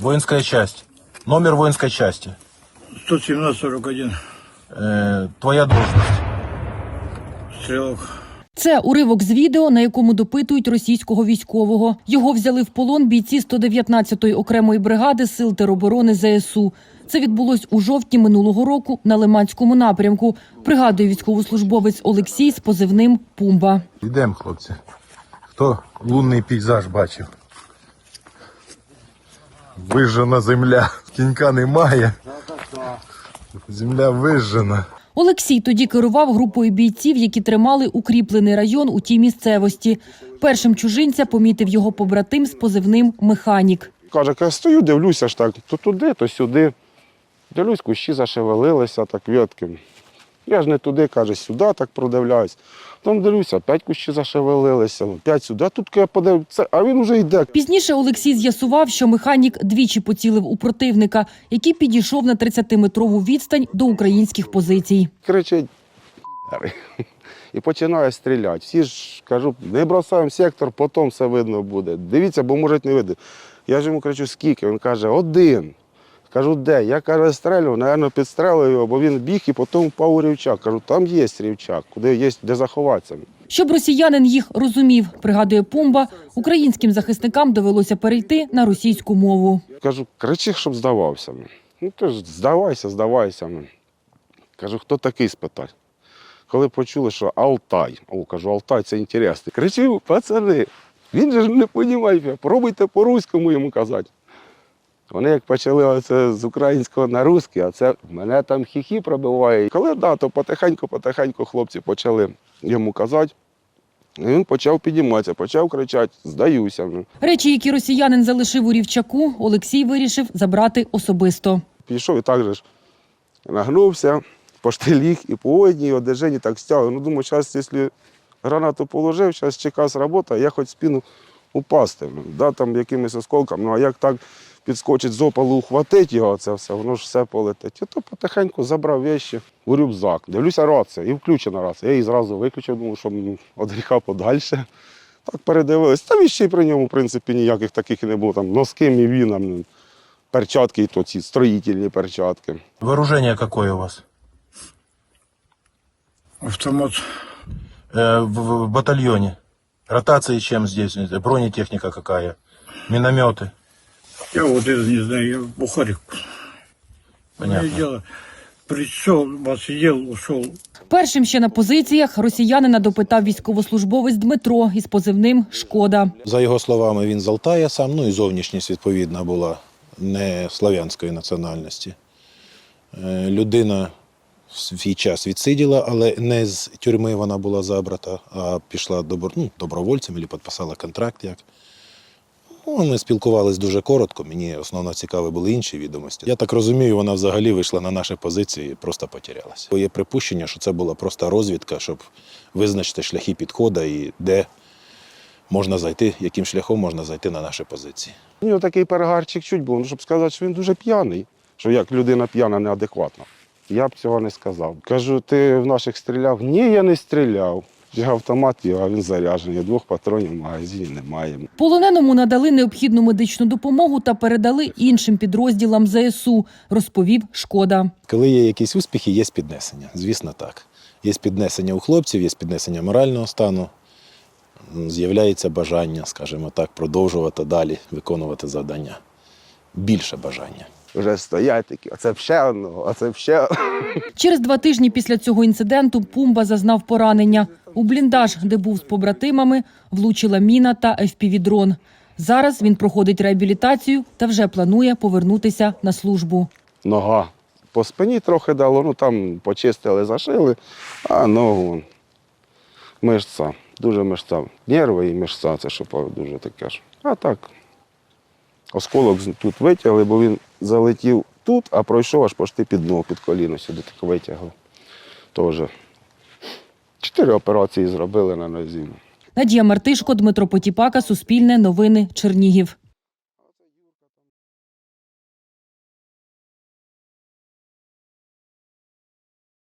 Воинская часть. Номер воинской части. 117-41. Э, твоя должность. Стрелок. Це уривок з відео, на якому допитують російського військового. Його взяли в полон бійці 119-ї окремої бригади сил тероборони ЗСУ. Це відбулось у жовтні минулого року на Лиманському напрямку. Пригадує військовослужбовець Олексій з позивним Пумба. Йдемо, хлопці. Хто лунний пейзаж бачив? Вижжена земля. Кінька немає. Земля вижжена. Олексій тоді керував групою бійців, які тримали укріплений район у тій місцевості. Першим чужинця помітив його побратим з позивним Механік. Каже, я стою, дивлюся ж так, то туди, то сюди. Дивлюсь, кущі зашевелилися, так ветки. Я ж не туди, каже, сюди так продивляюсь. Там дивлюся, п'ять кущі зашевелилися, п'ять сюди. А тут я подивився, а він вже йде. Пізніше Олексій з'ясував, що механік двічі поцілив у противника, який підійшов на 30-метрову відстань до українських позицій. Кричить і починає стріляти. Всі ж кажу, не бросаємо сектор, потім все видно буде. Дивіться, бо може не видно. Я ж йому кричу, скільки? Він каже, один. Кажу, де? Я каже, стрелю, напевно, підстрелив його, бо він біг і потім впав у рівчак. Кажу, там є рівчак, куди є де заховатися. Щоб росіянин їх розумів, пригадує Пумба, українським захисникам довелося перейти на російську мову. Кажу, кричи, щоб здавався. Ну ти ж здавайся, здавайся. Кажу, хто такий спитай. Коли почули, що Алтай, о, кажу, Алтай це інтересно. Кричу, пацани, він же ж не розуміє, пробуйте по-руському йому казати. Вони як почали оце з українського на русський, а це мене там хіхі пробиває. Коли да, то потихеньку-потихеньку хлопці почали йому казати. І він почав підійматися, почав кричати, здаюся. Речі, які росіянин залишив у рівчаку, Олексій вирішив забрати особисто. Пішов і так же ж нагнувся, поштиліг і по одній одежині так стяг. Ну, думаю, зараз, якщо гранату положив, зараз чекав робота, я хоч спину упасти. Ну, да, там якимось осколком. Ну а як так підскочить з опалу, ухватить його, це все, воно ж все полетить. І то потихеньку забрав вещі у рюкзак. Дивлюся, рація, і включена рація. Я її зразу виключив, думаю, що від гріха подальше. Так передивились. Та віщей при ньому, в принципі, ніяких таких і не було. Там носки, мівіна, перчатки, і то ці строїтельні перчатки. Вооружение какое у вас? Автомат. Э, в, в батальоне. Ротации чем здесь? Бронетехника какая? Минометы. Я вот это не знаю, я бухарик. Понятно. Дело. Пришел, посидел, ушел. Першим ще на позиціях росіянина допитав військовослужбовець Дмитро із позивним Шкода. За його словами, він з Алтая сам, ну і зовнішність відповідна була не слав'янської національності. Е, Людина в свій час відсиділа, але не з тюрми вона була забрата, а пішла добро, ну, добровольцем або підписала контракт. як. Ну, ми спілкувалися дуже коротко, мені основно цікаві були інші відомості. Я так розумію, вона взагалі вийшла на наші позиції і просто потерялася. Бо Є припущення, що це була просто розвідка, щоб визначити шляхи підходу і де можна зайти, яким шляхом можна зайти на наші позиції. У нього такий перегарчик чуть був, ну, щоб сказати, що він дуже п'яний, що як людина п'яна неадекватна. Я б цього не сказав. Кажу, ти в наших стріляв? Ні, я не стріляв. Я автомат, а він заряджений. Двох патронів в магазині немає. Полоненому надали необхідну медичну допомогу та передали іншим підрозділам ЗСУ, розповів Шкода. Коли є якісь успіхи, є піднесення. Звісно, так. Є піднесення у хлопців, є піднесення морального стану. З'являється бажання, скажімо так, продовжувати далі виконувати завдання. Більше бажання. Вже стоять такі, оце б ще одного, оце б ще. Через два тижні після цього інциденту Пумба зазнав поранення. У бліндаж, де був з побратимами, влучила міна та FPV-дрон. Зараз він проходить реабілітацію та вже планує повернутися на службу. Нога по спині трохи дало, ну там почистили, зашили, а ногу мишця, дуже мишця. Нерви і мишця, це що дуже таке ж. А так. Осколок тут витягли, бо він залетів тут, а пройшов аж почти під ногу, під коліно сюди так витягли. Тоже. Чотири операції зробили на нозі. Надія Мартишко, Дмитро Потіпака, Суспільне, Новини, Чернігів.